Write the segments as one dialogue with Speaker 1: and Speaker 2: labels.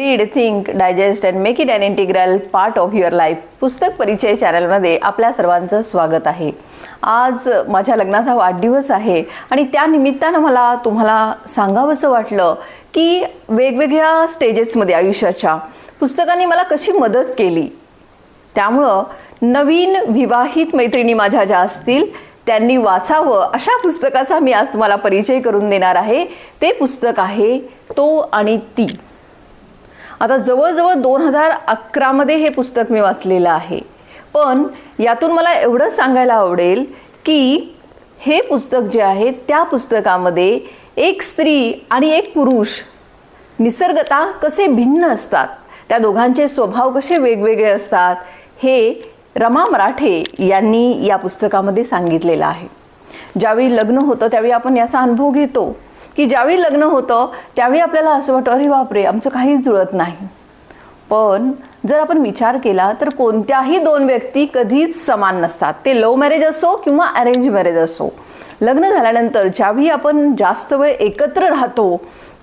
Speaker 1: Read think digest and make it an integral part of your life पुस्तक परिचय चॅनलमध्ये आपल्या सर्वांचं स्वागत आहे. आज माझ्या लग्नाचा वाढदिवस आहे आणि त्या निमित्तानं मला तुम्हाला सांगावंसं वाटलं की वेगवेगळ्या स्टेजेसमध्ये आयुष्याच्या पुस्तकांनी मला कशी मदत केली? त्यामुळं नवीन विवाहित मैत्रिणी माझ्या ज्या असतील त्यांनी वाचावं अशा पुस्तकाचा मी आज तुम्हाला परिचय करून देणार आहे. ते पुस्तक आहे तो आणि ती. आता जवळजवळ दोन हजार अकरामध्ये हे पुस्तक मी वाचलेलं आहे. पण यातून मला एवढंच सांगायला आवडेल की हे पुस्तक जे आहे त्या पुस्तकामध्ये एक स्त्री आणि एक पुरुष निसर्गता कसे भिन्न असतात त्या दोघांचे स्वभाव कसे वेगवेगळे असतात हे रमा मराठे यांनी या पुस्तकामध्ये सांगितलेलं आहे. ज्यावेळी लग्न होतं त्यावेळी आपण याचा अनुभव घेतो. की ज्यावेळी लग्न होतं त्यावेळी आपल्याला असं वाटतं अरे बापरे आमचं काहीच जुळत नाही. पण जर आपण विचार केला तर कोणत्याही दोन व्यक्ती कधीच समान नसतात. ते लव्ह मॅरेज असो किंवा अरेंज मॅरेज असो. लग्न झाल्यानंतर ज्यावेळी आपण जास्त वेळ एकत्र राहतो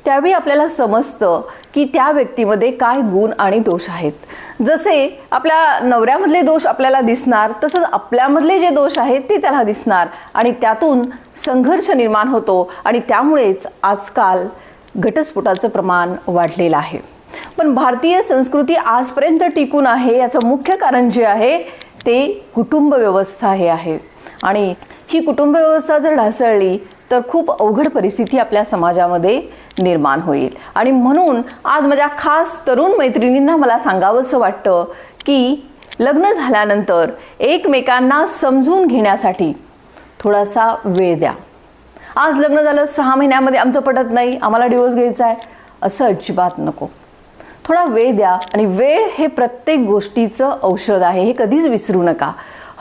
Speaker 1: त्यावेळी आपल्याला समजतं की त्या व्यक्तीमध्ये काय गुण आणि दोष आहेत. जसे आपल्या नवऱ्यामधले दोष आपल्याला दिसणार तसंच आपल्यामधले जे दोष आहेत ते त्याला दिसणार आणि त्यातून संघर्ष निर्माण होतो आणि त्यामुळेच आजकाल घटस्फोटाचं प्रमाण वाढलेलं आहे. पण भारतीय संस्कृती आजपर्यंत टिकून आहे याचं मुख्य कारण जे आहे ते कुटुंब व्यवस्था हे आहे. आणि ही कुटुंब व्यवस्था जर ढासळली तर खूप अवघड परिस्थिती आपल्या समाजामध्ये निर्माण होईल. आणि म्हणून आज माझ्या खास तरुण मैत्रिणींना मला सांगावंसं वाटतं की लग्न झाल्यानंतर एकमेकांना समजून घेण्यासाठी थोडासा वेळ द्या. आज लग्न झालं सहा महिन्यामध्ये आमचं पटत नाही आम्हाला डिवोर्स घ्यायचा आहे असं अजिबात नको. थोडा वेळ द्या आणि वेळ हे प्रत्येक गोष्टीचं औषध आहे हे कधीच विसरू नका.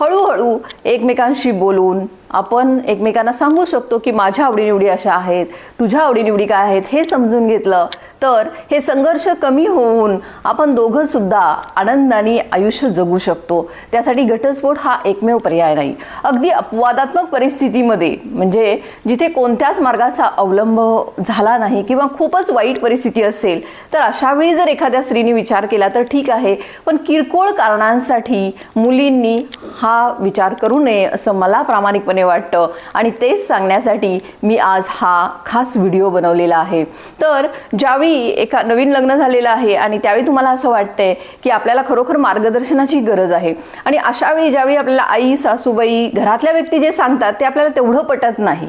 Speaker 1: हळूहळू एकमेकांशी बोलून आपण एकमेकांना सांगू शकतो की माझ्या आवडीनिवडी अशा आहेत तुझ्या आवडीनिवडी काय आहेत हे समजून घेतलं तर हे संघर्ष कमी होऊन आपण दोघं सुद्धा आनंदाने आयुष्य जगू शकतो. त्यासाठी घटस्फोट हा एकमेव पर्याय नाही. अगदी अपवादात्मक परिस्थितीमध्ये म्हणजे जिथे कोणत्याच मार्गाचा अवलंब झाला नाही किंवा खूपच वाईट परिस्थिती असेल तर अशावेळी जर एखाद्या स्त्रीने विचार केला तर ठीक आहे पण किरकोळ कारणांसाठी मुलींनी हा विचार करू नये असं मला प्रामाणिकपणे वाटतं. आणि तेच सांगण्यासाठी मी आज हा खास व्हिडिओ बनवलेला आहे. तर ज्यावेळी एका नवीन लग्न झालेलं आहे आणि त्यावेळी तुम्हाला असं वाटतंय की आपल्याला खरोखर मार्गदर्शनाची गरज आहे. आणि अशा वेळी ज्यावेळी आपल्याला आई सासूबाई घरातल्या व्यक्ती जे सांगतात ते आपल्याला तेवढं पटत नाही.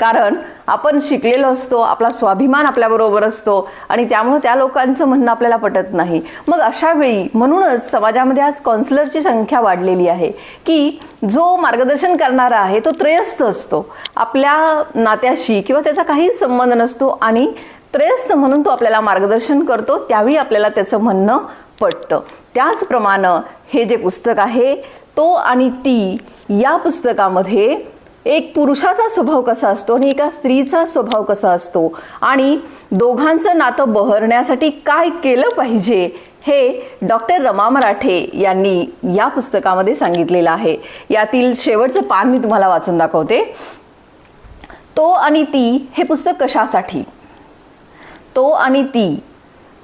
Speaker 1: कारण आपण शिकलेलो असतो आपला स्वाभिमान आपल्याबरोबर असतो आणि त्यामुळे त्या लोकांचं म्हणणं आपल्याला पटत नाही. मग अशा वेळी म्हणूनच समाजामध्ये आज कॉन्सलरची संख्या वाढलेली आहे की जो मार्गदर्शन करणारा आहे तो त्रयस्थ असतो. आपल्या नात्याशी किंवा त्याचा काहीच संबंध नसतो आणि त्रयस्थ म्हणून तो आपल्याला मार्गदर्शन करतो त्यावेळी आपल्याला त्याचं म्हणणं पटतं. त्याचप्रमाणे हे जे पुस्तक आहे तो आणि ती या पुस्तकामध्ये एक पुरुषाचा स्वभाव कसा असतो आणि एका स्त्रीचा स्वभाव कसा असतो? आणि दोघांचं नातं बहरण्यासाठी काय केलं पाहिजे? हे डॉक्टर रमा मराठे यांनी या पुस्तकामध्ये सांगितलेलं आहे. यातील शेवटचं पान मी तुम्हाला वाचून दाखवते. तो आणि ती हे पुस्तक कशासाठी? तो आणि ती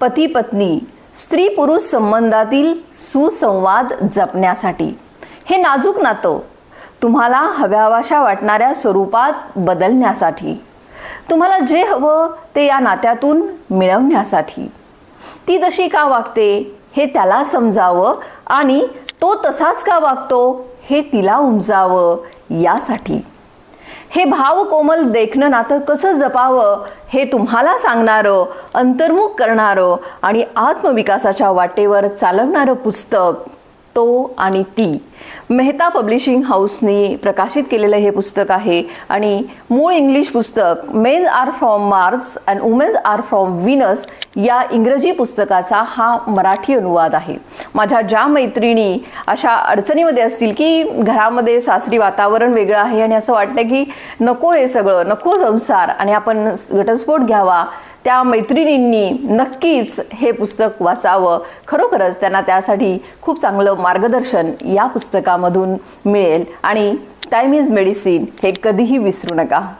Speaker 1: पती पत्नी स्त्री पुरुष संबंधातील सुसंवाद जपण्यासाठी. हे नाजूक नातं. तुम्हाला हव्यावाशा वाटणाऱ्या स्वरूपात बदलण्यासाठी. तुम्हाला जे हवं ते या नात्यातून मिळवण्यासाठी. ती तशी का वागते हे त्याला समजावं आणि तो तसाच का वागतो हे तिला उमजावं यासाठी. हे भाव कोमल देखणं नातं कसं जपावं हे तुम्हाला सांगणारं अंतर्मुख करणारं आणि आत्मविकासाच्या वाटेवर चालवणारं पुस्तक. तो आणि ती. मेहता पब्लिशिंग हाऊसनी प्रकाशित केलेलं हे पुस्तक आहे आणि मूळ इंग्लिश पुस्तक mens are from Mars and womens are from Venus या इंग्रजी पुस्तकाचा हा मराठी अनुवाद आहे. माझ्या ज्या मैत्रिणी अशा अडचणीमध्ये असतील की घरामध्ये सासरी वातावरण वेगळं आहे आणि असं वाटतं की नको हे सगळं नको संसार आणि आपण घटस्फोट घ्यावा त्या मैत्रिणींनी नक्कीच हे पुस्तक वाचावं. खरोखरच त्यांना त्यासाठी खूप चांगलं मार्गदर्शन या पुस्तकामधून मिळेल. आणि टाईम इज मेडिसिन हे कधीही विसरू नका.